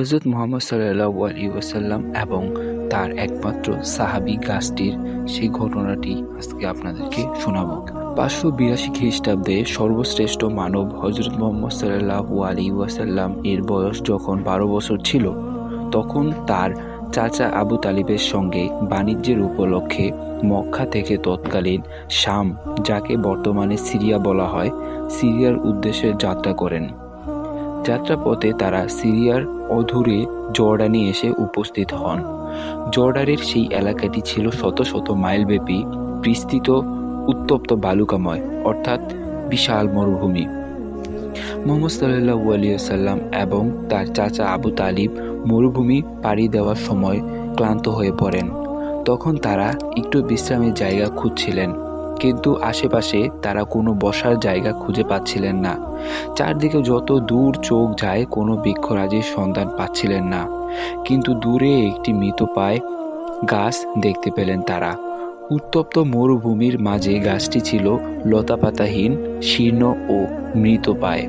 হজরত মুহাম্মদ সাল্লাল্লাহু আলাইহি ওয়াসাল্লাম এবং তার একমাত্র সাহাবী গাছটির সেই ঘটনাটি আজকে আপনাদেরকে শোনাবো। পাঁচশো বিরাশি খ্রিস্টাব্দে সর্বশ্রেষ্ঠ মানব হজরত মোহাম্মদ সাল্লাল্লাহু আলাইহি ওয়াসাল্লাম এর বয়স যখন বারো বছর ছিল, তখন তার চাচা আবু তালিবের সঙ্গে বাণিজ্যের উপলক্ষে মক্কা থেকে তৎকালীন শাম, যাকে বর্তমানে সিরিয়া বলা হয়, সিরিয়ার উদ্দেশ্যে যাত্রা করেন। যাত্রাপথে তারা সিরিয়ার অধুরে জর্ডানে এসে উপস্থিত হন। জর্ডানের সেই এলাকাটি ছিল শত শত মাইলব্যাপী বিস্তৃত, উত্তপ্ত বালুকাময়, অর্থাৎ বিশাল মরুভূমি। মোহাম্মদ সাল্লাহু আলিয়াল্লাম এবং তার চাচা আবু তালিব মরুভূমি পাড়ি দেওয়ার সময় ক্লান্ত হয়ে পড়েন। তখন তারা একটু বিশ্রামের জায়গা খুঁজছিলেন। কিন্তু আশেপাশে তারা কোনো বসার জায়গা খুঁজে পাচ্ছিলেন না। চারদিকে যত দূর চোখ যায়, কোনো বৃক্ষরাজির সন্ধান পাচ্ছিলেন না। কিন্তু দূরে একটি মৃত পায় গাছ দেখতে পেলেন তারা। উত্তপ্ত মরুভূমির মাঝে গাছটি ছিল লতাপাতাহীন, শীর্ণ ও মৃত পায়।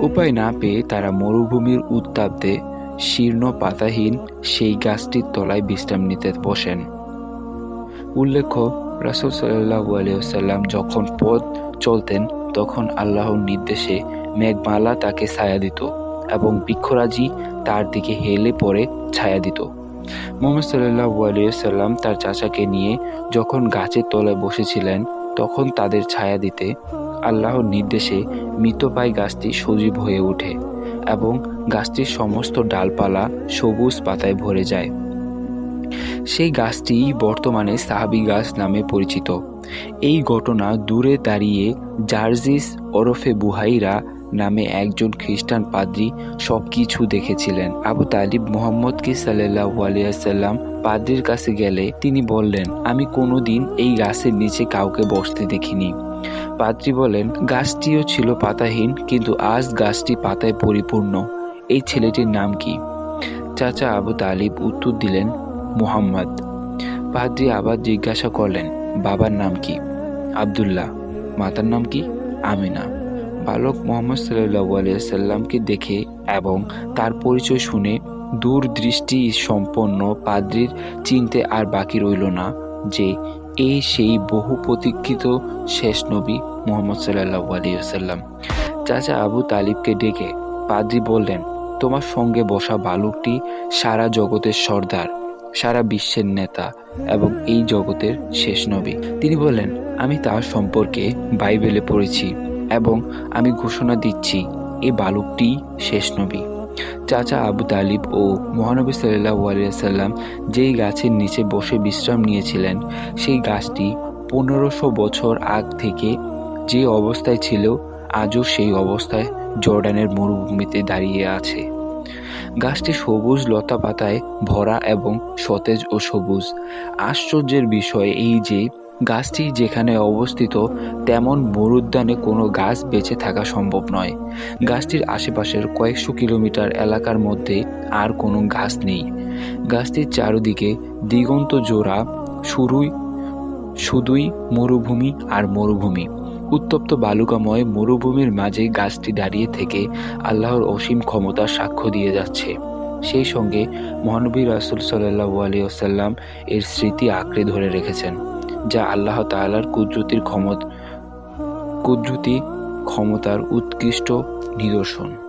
উপায় না পেয়ে তারা মরুভূমির উত্তাপে শীর্ণ পাতাহীন সেই গাছটির তলায় বিশ্রাম নিতে বসেন। উল্লেখ্য রাসুল সাল্লাহু আলিয়াল্লাম যখন পথ চলতেন, তখন আল্লাহর নির্দেশে মেঘমালা তাকে ছায়া দিত এবং বৃক্ষরাজি তার দিকে হেলে পড়ে ছায়া দিত। মোহাম্মদ সাল্লাহু আলিয়াল্লাম তার চাচাকে নিয়ে যখন গাছের তলায় বসেছিলেন, তখন তাদের ছায়া দিতে আল্লাহর নির্দেশে মৃতপায় গাছটি সজীব হয়ে ওঠে এবং গাছটির সমস্ত ডালপালা সবুজ পাতায় ভরে যায়। সেই গাছটি বর্তমানে সাহাবি গাছ নামে পরিচিত। এই ঘটনা দূরে দাঁড়িয়ে জার্জিস ওরফে বুহাইরা নামে একজন খ্রিস্টান পাদ্রি সব কিছু দেখেছিলেন। আবু তালিব মোহাম্মদকে সাল্লাহু আলিয়াল্লাম পাদ্রির কাছে গেলে তিনি বললেন, আমি কোনোদিন এই গাছের নিচে কাউকে বসতে দেখিনি। পাদ্রি বলেন, গাছটিও ছিল পাতাহীন, কিন্তু আজ গাছটি পাতায় পরিপূর্ণ। এই ছেলেটির নাম কি? চাচা আবু তালিব উত্তর দিলেন মুহাম্মদ। পাদ্রি আবার জিজ্ঞাসা করলেন, বাবার নাম কি? আবদুল্লাহ। মাতার নাম কি? আমিনা। বালক মোহাম্মদ সাল্লাহু আলিয়াল্লামকে দেখে এবং তার পরিচয় শুনে দূরদৃষ্টি সম্পন্ন পাদ্রির চিনতে আর বাকি রইল না যে এই সেই বহু প্রতীক্ষিত শেষ নবী মোহাম্মদ সাল্লাহু আলিয়াল্লাম চাচা আবু তালিবকে ডেকে পাদ্রি বললেন, তোমার সঙ্গে বসা বালকটি সারা জগতের সর্দার। সারা বিশ্বের নেতা এবং এই জগতের শেষ নবী। তিনি বললেন, আমি তার সম্পর্কে বাইবেলে পড়েছি এবং আমি ঘোষণা দিচ্ছি এই বালকটি শেষ নবী। চাচা আবু তালিব ও মহানবী সাল্লাহু আলিয়াল্লাম যেই গাছের নিচে বসে বিশ্রাম নিয়েছিলেন, সেই গাছটি পনেরোশো বছর আগ থেকে যে অবস্থায় ছিল, আজও সেই অবস্থায় জর্ডানের মরুভূমিতে দাঁড়িয়ে আছে। গাছটি সবুজ লতা পাতায় ভরা এবং সতেজ ও সবুজ। আশ্চর্যের বিষয় এই যে, গাছটি যেখানে অবস্থিত তেমন মরুদ্যানে কোনো গাছ বেঁচে থাকা সম্ভব নয়। গাছটির আশেপাশের কয়েকশো কিলোমিটার এলাকার মধ্যে আর কোনো গাছ নেই। গাছটির চারদিকে দিগন্ত জোড়া শুরুই শুধুই মরুভূমি আর মরুভূমি। উত্তপ্ত বালুকাময় মরুভূমির মাঝে গাছটি দাঁড়িয়ে থেকে আল্লাহর অসীম ক্ষমতার সাক্ষ্য দিয়ে যাচ্ছে। সেই সঙ্গে মহানবী রাসুল সাল্লাহ আলী আসাল্লাম এর স্মৃতি আঁকড়ে ধরে রেখেছেন, যা আল্লাহ তাআলার কুদরতির ক্ষমত কুদরতি ক্ষমতার উৎকৃষ্ট নিদর্শন।